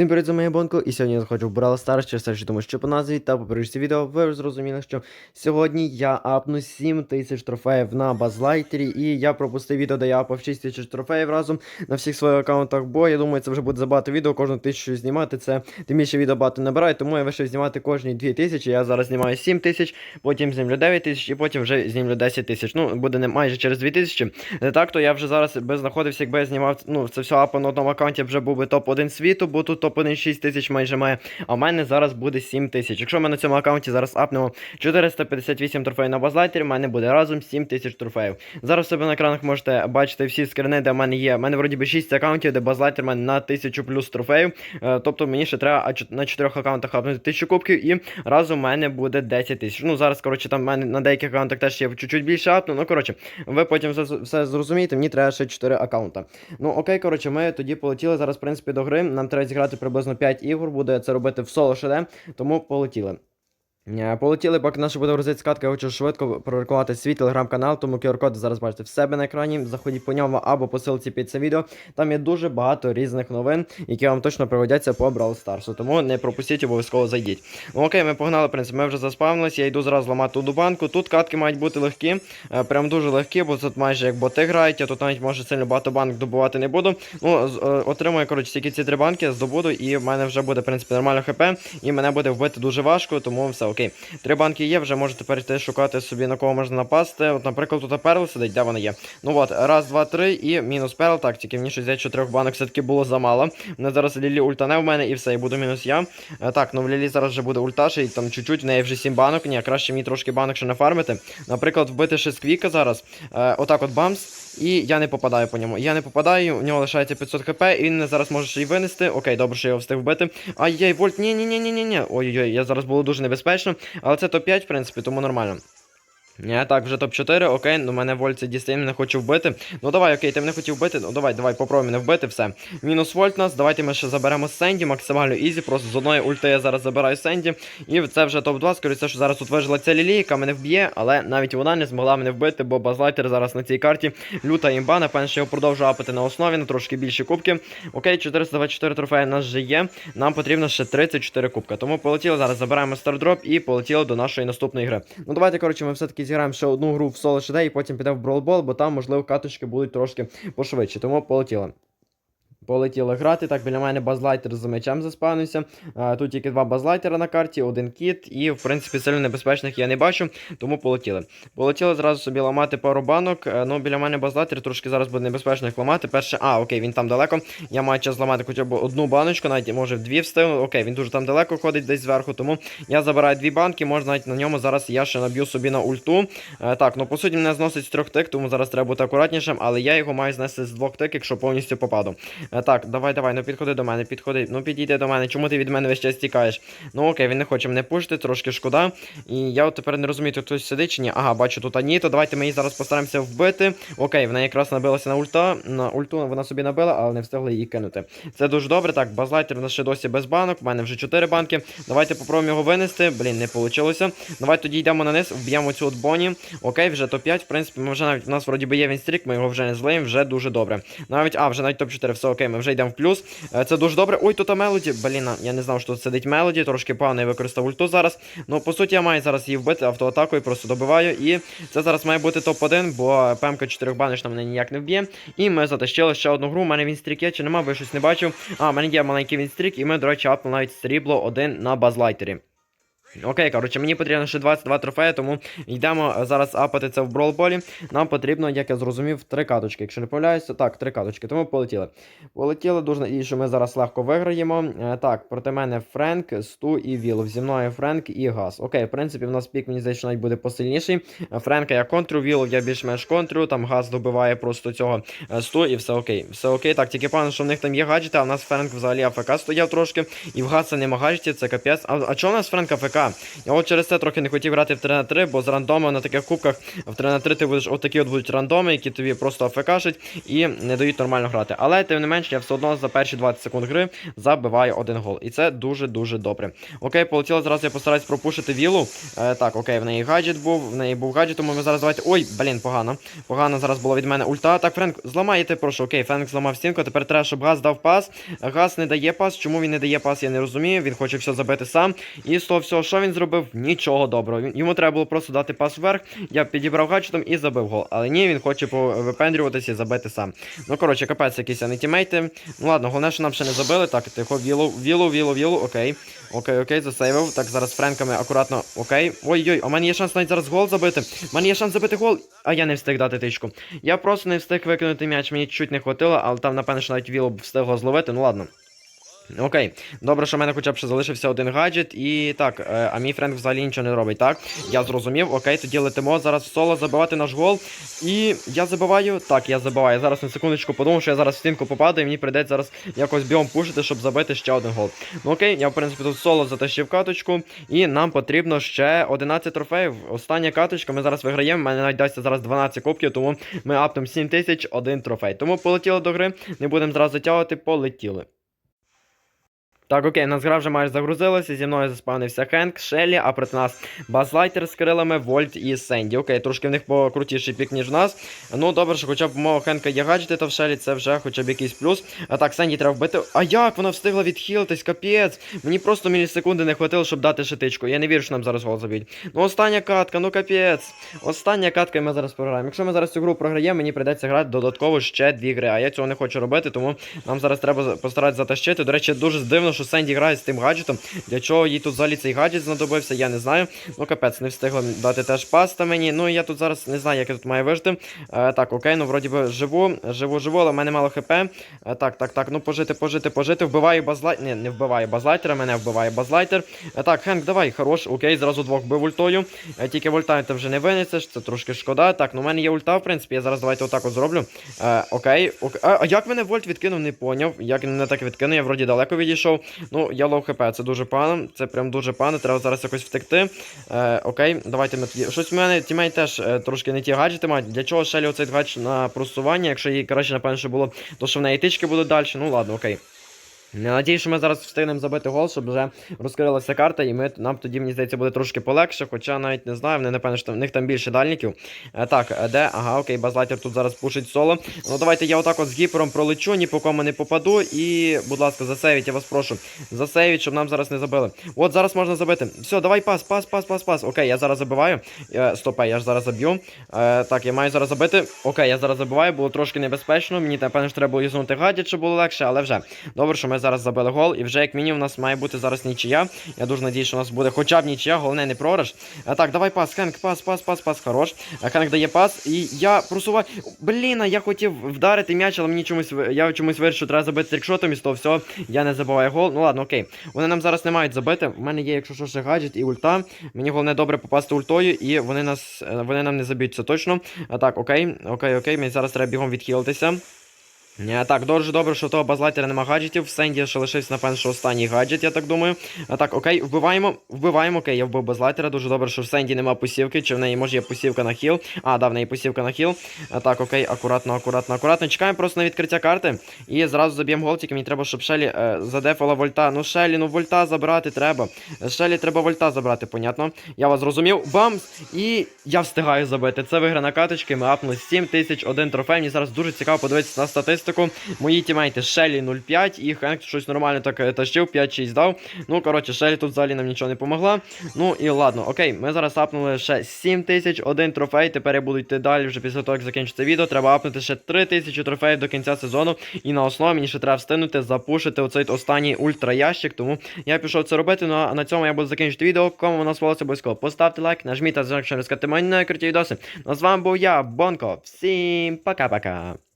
Всім привіт, це моя Бонко, і сьогодні я заходжу в Brawl Stars через те, що тому що по назві та по першості відео ви зрозуміли, що сьогодні я апну 7 тисяч трофеїв на базлайтері, і я пропустив відео, де я апав 6 тисяч трофеїв разом на всіх своїх аккаунтах, бо я думаю, це вже буде забагато відео, кожну тисячу знімати, це тим більше відео багато набирає, тому я вирішив знімати кожні 2 тисячі, я зараз знімаю 7 тисяч, потім знімлю 9 тисяч, і потім вже знімлю 10 тисяч, ну, буде не майже через 2 тисячі. Е, Так, то я вже зараз би знаходився, якби я знімав, ну, це все апа на одному аккаунті, вже був би топ-1 світу, бо тут топ-1 6 тисяч майже має, а в мене зараз буде 7 тисяч. Якщо ми на цьому аккаунті зараз апнемо 458 трофеїв на базлайтері, в мене буде разом 7 тисяч трофеїв. Зараз себе на екранах можете бачити всі скрини, де в мене є. У мене вроді би 6 аккаунтів, де базлайтер мене на 1000 плюс трофеїв. Е, Тобто мені ще треба на 4 аккаунтах апнути 1000 кубків і разом в мене буде 10 тисяч. Ну зараз, коротше, там в мене на деяких аккаунтах теж є чуть-чуть більше апну. Ну, коротше, ви потім все, все зрозумієте, мені треба ще 4 аккаунта. Ну окей, коротше, ми тоді полетіли зараз, в принципі, до гри. Нам треба зіграти приблизно 5 ігор, буде це робити в соло ШД, тому полетіли. Е, Полетіли, поки наша буде грузити скатка, я хочу швидко прорекламувати свій телеграм-канал, тому QR-код зараз бачите в себе на екрані. Заходіть по ньому або по ссылці під це відео. Там є дуже багато різних новин, які вам точно пригодяться по Brawl Stars. Тому не пропустіть, обов'язково зайдіть. Ну окей, ми погнали, в принципі, ми вже заспавнилися, я йду зразу ламати ту банку. Тут катки мають бути легкі, е, прям дуже легкі, бо тут майже як боти грають, я тут навіть може сильно багато банк добувати не буду. Ну, е, отримую, коротше, тільки ці три банки, здобуду, і в мене вже буде, в принципі, нормально хп, і мене буде вбити дуже важко, тому все окей. Три банки є, вже можете перейти шукати собі на кого можна напасти. От, наприклад, тут перл сидить, де вона є. Ну от, раз, два, три і мінус перл. Так, тільки мені щось здається, що трьох банок все-таки було замало. Мене зараз Лілі ультане в мене і все, і буду мінус я. Е, так, ну в Лілі зараз вже буде ульта, ще й там чуть-чуть, в неї вже сім банок. Ні, краще мені трошки банок ще нафармити. Наприклад, вбити ще сквіка зараз. Е, отак от бамс. І я не попадаю по ньому. Я не попадаю, у нього лишається 500 хп, і він зараз може ще й винести. Окей, добре, що я його встиг вбити. Ай-яй, вольт, ні ні ні Ой-ой-ой, я зараз було дуже небезпечно. Але це топ-5, в принципі, тому нормально. Ні, так, вже топ-4, окей, ну мене вольт дістає, мене хоче вбити. Ну давай, окей, ти мене хотів вбити. Ну давай, давай, попробуй мене вбити, все. Мінус вольт нас. Давайте ми ще заберемо Сенді, максимально ізі. Просто з одної ульти я зараз забираю Сенді. І це вже топ-2. Скоріше, що зараз тут вижила ця лілі, яка мене вб'є, але навіть вона не змогла мене вбити, бо базлайтер зараз на цій карті. Люта імба, напевно, що його продовжу апати на основі, на трошки більші кубки. Окей, 424 трофеї нас вже є. Нам потрібно ще 34 кубка. Тому полетіли зараз, забираємо стардроп і полетіли до нашої наступної гри. Ну давайте, коротше, ми все-таки зіграємо ще одну гру в соло ШД і потім підемо в Brawl Ball, бо там, можливо, каточки будуть трошки пошвидше. Тому полетіли. Полетіли грати. Так, біля мене базлайтер з мечем заспавнився. Тут тільки два базлайтера на карті, один кіт, і, в принципі, сильно небезпечних я не бачу, тому полетіли. Полетіли зразу собі ламати пару банок. Е, Ну, біля мене базлайтер трошки зараз буде небезпечно їх ламати. Перше, а, окей, він там далеко. Я маю час зламати хоча б одну баночку, навіть може в дві встигну. Окей, він дуже там далеко ходить десь зверху, тому я забираю дві банки, можна навіть на ньому зараз я ще наб'ю собі на ульту. Е, так, ну по суті, мене зносить з трьох тик, тому зараз треба бути акуратнішим, але я його маю знести з двох тик, якщо повністю попаду. Так, давай, давай, ну підходи до мене, підходи. Ну підійди до мене. Чому ти від мене весь час тікаєш? Ну окей, він не хоче мене пушити, трошки шкода. І я от тепер не розумію, тут хтось сидить чи ні. Ага, бачу тут Аніто. Давайте ми її зараз постараємося вбити. Окей, вона якраз набилася на ульта. На ульту вона собі набила, але не встигли її кинути. Це дуже добре. Так, базлайтер у нас ще досі без банок. У мене вже 4 банки. Давайте попробуємо його винести. Блін, не вийшло. Давай тоді йдемо на низ, вб'ємо цю от Боні. Окей, вже топ-5. В принципі, ми вже навіть у нас вроді би є він стрік, ми його вже не злиємо, вже дуже добре. Навіть, а, вже навіть топ-4, все окей, ми вже йдемо в плюс. Е, Це дуже добре. Ой, тут Мелоді. Блін, я не знав, що тут сидить Мелоді, трошки погано я використав ульту зараз. Ну, по суті, я маю зараз її вбити автоатакою, просто добиваю. І це зараз має бути топ-1, бо ПМК 4 баночна мене ніяк не вб'є. І ми затащили ще одну гру. У мене він стрік є, чи нема, бо я щось не бачив. А, у мене є маленький він стрік, і ми, до речі, апнули навіть срібло один на базлайтері. Окей, коротше, мені потрібно ще 22 трофеї, тому йдемо е, зараз апати це в бролболі. Нам потрібно, як я зрозумів, три каточки. Якщо не помиляюся, так, три каточки, тому полетіли. Полетіли дуже і що ми зараз легко виграємо. Е, так, проти мене Френк, Сту і Вілов. Зі мною Френк і Газ. Окей, в принципі, в нас пік, мені здається, навіть буде посильніший. Е, Френка я контрю, Вілов я більш-менш контрю, там Газ добиває просто цього Сту і все окей. Все окей. Так, тільки певно, що в них там є гаджети, а в нас Френк взагалі АФК стояв трошки. І в Газа нема гаджетів, це капець. А, а чого у нас Френк АФК? АФК. Я от через це трохи не хотів грати в 3 на 3, бо з рандома на таких кубках в 3 на 3 ти будеш отакі от будуть рандоми, які тобі просто АФКшать і не дають нормально грати. Але тим не менш, я все одно за перші 20 секунд гри забиваю один гол. І це дуже-дуже добре. Окей, полетіло, зараз я постараюсь пропушити вілу. Е, так, окей, в неї гаджет був, в неї був гаджет, тому ми зараз давайте. Ой, блін, погано. Погано зараз було від мене ульта. Так, Френк, зламаєте, прошу. Окей, Френк зламав стінку. Тепер треба, щоб газ дав пас. Газ не дає пас. Чому він не дає пас, я не розумію. Він хоче все забити сам. І з того всього, що він зробив? Нічого доброго. Йому треба було просто дати пас вверх. Я підібрав гаджетом і забив гол. Але ні, він хоче випендрюватися і забити сам. Ну, коротше, капець, не тімейти. Ну ладно, головне, що нам ще не забили. Так, тихо, вілу, вілу, вілу, вілу, окей. Окей, окей, засейвив. Так, зараз френками акуратно. Окей. Ой-ой, а в мене є шанс навіть зараз гол забити. У мене є шанс забити гол, а я не встиг дати тичку. Я просто не встиг викинути м'яч, мені чуть не хватило, але там, напевно, що навіть віло б встигло зловити. Ну ладно. Окей, добре, що в мене хоча б ще залишився один гаджет. І так, е, а мій френд взагалі нічого не робить, так? Я зрозумів, окей, тоді летимо зараз соло забивати наш гол. І я забиваю. Так, я забиваю. Зараз на секундочку подумав, що я зараз в стінку попаду, і мені прийдеться зараз якось біом пушити, щоб забити ще один гол. Ну окей, я в принципі тут соло затащив каточку, і нам потрібно ще 11 трофеїв. Остання каточка, ми зараз виграємо. У мене навіть дасться зараз 12 кубків, тому ми аптом 7 тисяч, один трофей. Тому полетіли до гри, не будемо зразу затягувати, полетіли. Так, окей, нас гра вже майже загрузилася. Зі мною заспавнився Хенк, Шеллі, а проти нас Базлайтер з крилами, Вольт і Сенді. Окей, трошки в них покрутіший пік, ніж в нас. Ну, добре, що хоча б мого Хенка є гаджети, то в Шеллі це вже хоча б якийсь плюс. А так, Сенді треба вбити. А як вона встигла відхилитись, капець. Мені просто мілісекунди не хватило, щоб дати шитичку. Я не вірю, що нам зараз гол заб'ють. Ну, остання катка, ну капець. Остання катка, і ми зараз програємо. Якщо ми зараз цю гру програємо, мені прийдеться грати додатково ще дві гри. А я цього не хочу робити, тому нам зараз треба постаратися затащити. До речі, дуже дивно, що Сенді грає з тим гаджетом. Для чого їй тут взагалі цей гаджет знадобився, я не знаю. Ну капець, не встигла дати теж паста мені. Ну і я тут зараз не знаю, як я тут маю вижити. Е, так, окей, ну вроді би живу, живу, живу, але в мене мало хп. Е, так, так, так, ну пожити, пожити, пожити. Вбиваю базлайтер. Ні, не вбиваю базлайтера, мене вбиває базлайтер. Е, так, Хенк, давай, хорош, окей, зразу двох бив ультою. Е, тільки вольтаю ти вже не винесеш, це трошки шкода. Так, ну в мене є ульта, в принципі, я зараз давайте отак от зроблю. Е, окей, окей. А, як мене вольт відкинув, не поняв. Як не так відкинув, я вроді далеко відійшов. Ну, я лов хп, це дуже погано, це прям дуже погано, треба зараз якось втекти. Е, окей, давайте ми тоді. Щось в мене тімей теж е, трошки не ті гаджети мають. Для чого Шелі оцей гаджет на просування, якщо їй краще, напевно, що було, то що в неї тички будуть далі. Ну ладно, окей. Я надіюсь, що ми зараз встигнемо забити гол, щоб вже розкрилася карта, і ми, нам тоді, мені здається, буде трошки полегше, хоча навіть не знаю, вони напевно, що в них там більше дальників. Е, так, е, де? Ага, окей, базлайтер тут зараз пушить соло. Ну давайте я отак от з гіпером пролечу, ні по кому не попаду. І, будь ласка, засейвіть, я вас прошу. Засейвіть, щоб нам зараз не забили. От зараз можна забити. Все, давай пас, пас, пас, пас, пас. Окей, я зараз забиваю. Е, стопе, я ж зараз заб'ю. Е, так, я маю зараз забити. Окей, я зараз забиваю, було трошки небезпечно. Мені напевно, треба було юзнути гаджет, щоб було легше, але вже. Добре, що ми зараз забили гол, і вже як мінімум у нас має бути зараз нічия. Я дуже надію, що у нас буде хоча б нічия, головне не програш. А так, давай пас, Хенк, пас, пас, пас, пас, хорош. Хенк дає пас, і я просуваю. Блін, я хотів вдарити м'яч, але мені чомусь я чомусь вирішив, що треба забити трикшотом, і з того всього я не забиваю гол. Ну ладно, окей. Вони нам зараз не мають забити. У мене є, якщо що, ще гаджет і ульта. Мені головне добре попасти ультою, і вони нас е, вони нам не заб'ють, це точно. А так, окей, окей, окей. Мені зараз треба бігом відхилитися. Ні, так, дуже добре, що у того базлайтера нема гаджетів. В Сенді ще лишився, напевно, що останній гаджет, я так думаю. А так, окей, вбиваємо, вбиваємо, окей, я вбив базлайтера. Дуже добре, що в Сенді нема посівки, чи в неї може є посівка на хіл. А, да, в неї посівка на хіл. А так, окей, акуратно, акуратно, акуратно. Чекаємо просто на відкриття карти. І зразу заб'ємо гол, тільки мені треба, щоб Шелі е, задефала вольта. Ну, Шелі, ну вольта забрати треба. Шелі треба вольта забрати, понятно. Я вас зрозумів. Бамс! І я встигаю забити. Це виграна каточка, і ми апнули 7 тисяч, один трофей. Мені зараз дуже цікаво подивитися на статистику. Мої тімейти Шелі 0,5 і Хенк щось нормально так е, тащив, 5-6 дав. Ну, коротше, Шелі тут взагалі нам нічого не помогла. Ну і ладно, окей, ми зараз апнули ще 7 тисяч, один трофей. Тепер я буду йти далі вже після того, як закінчиться відео. Треба апнути ще 3 тисячі трофеїв до кінця сезону. І на основі мені ще треба встигнути запушити оцей останній ультраящик. Тому я пішов це робити. Ну а на цьому я буду закінчити відео. Кому воно сподобалося обов'язково поставте лайк, нажміть та якщо не скати мої круті відоси. Ну з вами був я, Бонко. Всім пока-пока.